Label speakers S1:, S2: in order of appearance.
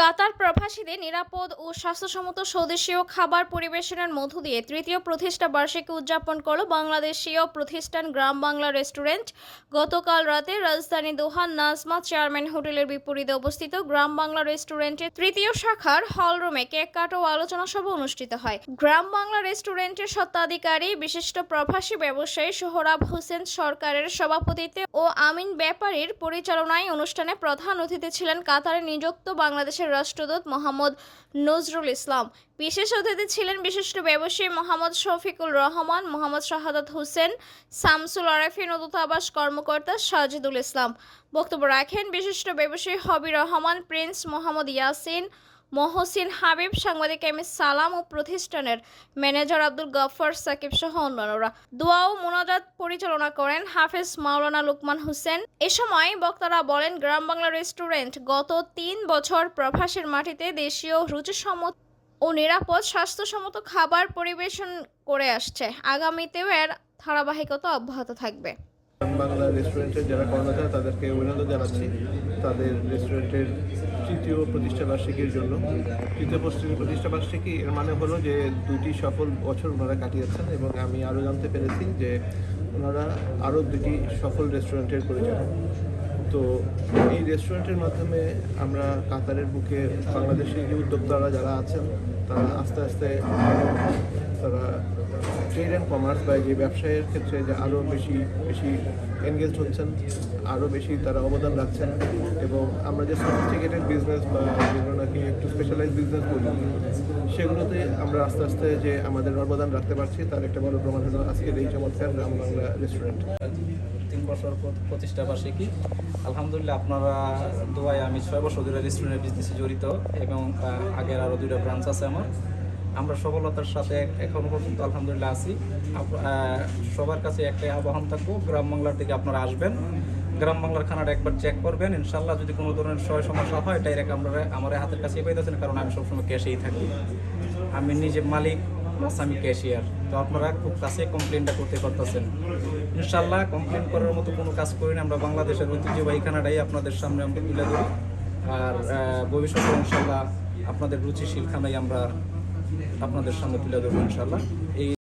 S1: কাতার প্রবাসীদের নিরাপদ ও স্বাস্থ্যসম্মত স্বদেশীয় খাবার পরিবেশনের মধ্য দিয়ে তৃতীয় প্রতিষ্ঠা বার্ষিকী উদযাপন করল বাংলাদেশীয় প্রতিষ্ঠান গ্রাম বাংলা রেস্টুরেন্ট। গতকাল রাতে রাজধানী দোহান নাজমা চেয়ারম্যান হোটেলের বিপরীতে অবস্থিত গ্রাম বাংলা রেস্টুরেন্টের তৃতীয় শাখার হলরুমে কেক কাট ও আলোচনা সভা অনুষ্ঠিত হয়। গ্রাম বাংলা রেস্টুরেন্টের স্বত্বাধিকারী, বিশিষ্ট প্রবাসী ব্যবসায়ী সোহরাব হোসেন সরকারের সভাপতিত্বে ও আমিন ব্যাপারীর পরিচালনায় অনুষ্ঠানে প্রধান অতিথি ছিলেন কাতারে নিযুক্ত বাংলাদেশের রাষ্ট্রদূত মোহাম্মদ নজরুল ইসলাম। বিশেষ অতিথি ছিলেন বিশিষ্ট ব্যবসায়ী মোহাম্মদ শফিকুল রহমান, মোহাম্মদ শাহাদাত হোসেন, শামসুল আরাফিন ও দূতাবাস কর্মকর্তা সাজিদুল ইসলাম। বক্তব্য রাখেন বিশিষ্ট ব্যবসায়ী হবি রহমান, প্রিন্স মোহাম্মদ ইয়াসিন মহসিন হাবিব, সাংবাদিক এম সালাম ও প্রতিষ্ঠানের ম্যানেজার আব্দুল গফফর সাকিব সহ অন্যান্যরা। দোয়া ও মোনাজাত পরিচালনা করেন হাফেজ মাওলানা লুকমান হোসেন। এ সময় বক্তারা বলেন, গ্রাম বাংলা রেস্টুরেন্ট গত তিন বছর প্রভাসের মাটিতে দেশীয় রুচিসম্মত ও নিরাপদ স্বাস্থ্যসম্মত খাবার পরিবেশন করে আসছে। আগামীতেও এর ধারাবাহিকতা অব্যাহত থাকবে।
S2: বাংলা রেস্টুরেন্টের যারা কর্মচারী তাদেরকে অভিনন্দন জানাচ্ছি তাদের রেস্টুরেন্টের তৃতীয় প্রতিষ্ঠা বার্ষিকীর জন্য। তৃতীয় প্রতিষ্ঠা- বার্ষিকী এর মানে হলো যে দুটি সফল বছর ওনারা কাটিয়েছেন এবং আমি আরও জানতে পেরেছি যে ওনারা আরও দুটি সফল রেস্টুরেন্টের পরিচালক। তো এই রেস্টুরেন্টের মাধ্যমে আমরা কাতারের বুকে বাংলাদেশের যে উদ্যোক্তারা যারা আছেন, তারা আস্তে আস্তে তারা ট্রেড অ্যান্ড কমার্স বা যে ব্যবসায়ের ক্ষেত্রে যে আরও বেশি বেশি এনগেজ হচ্ছেন আরও বেশি তারা অবদান রাখছেন এবং আমরা যে সফিস্টিকেটেড বিজনেস বা যেগুলো নাকি একটু স্পেশালাইজ বিজনেস বলি, সেগুলোতে আমরা আস্তে আস্তে যে আমাদের অবদান রাখতে পারছি, তার একটা বড় প্রমাণ হলো আজকের এই চমৎকার গ্রাম বাংলা রেস্টুরেন্ট
S3: তিন বছর প্র- প্রতিষ্ঠা বার্ষিকী। আলহামদুলিল্লাহ আপনারা দোয়ায় আমি ছয় বছর ধরে রেস্টুরেন্টের বিজনেসে জড়িত এবং আগের আরও দুইটা ব্রাঞ্চ আছে আমার। আমরা সফলতার সাথে এখনও পর্যন্ত আলহামদুলিল্লাহ আছি। সবার কাছে একটাই আহ্বান থাকব, গ্রাম বাংলার থেকে আপনারা আসবেন। গ্রাম বাংলার খানাটা একবার চেক করবেন। ইনশাল্লাহ যদি কোনো ধরনের সয় সমস্যা হয় ডাইরেক্ট আমরা আমার হাতের কাছেই পাইতেছেন কারণ আমি সবসময় ক্যাশেই থাকি। আমি নিজে মালিক প্লাস আমি ক্যাশিয়ার তো আপনারা খুব কাছে কমপ্লেনটা করতে পারতেছেন। ইনশাল্লাহ কমপ্লেন করার মতো কোনো কাজ করি না। আমরা বাংলাদেশের ঐতিহ্যবাহী খানাটাই আপনাদের সামনে আমরা তুলে ধরি। আর ভবিষ্যতে ইনশাল্লাহ আপনাদের রুচিশীল খানাই আমরা আপনাদের সামনে তুলে ধরবো ইনশাল্লাহ এই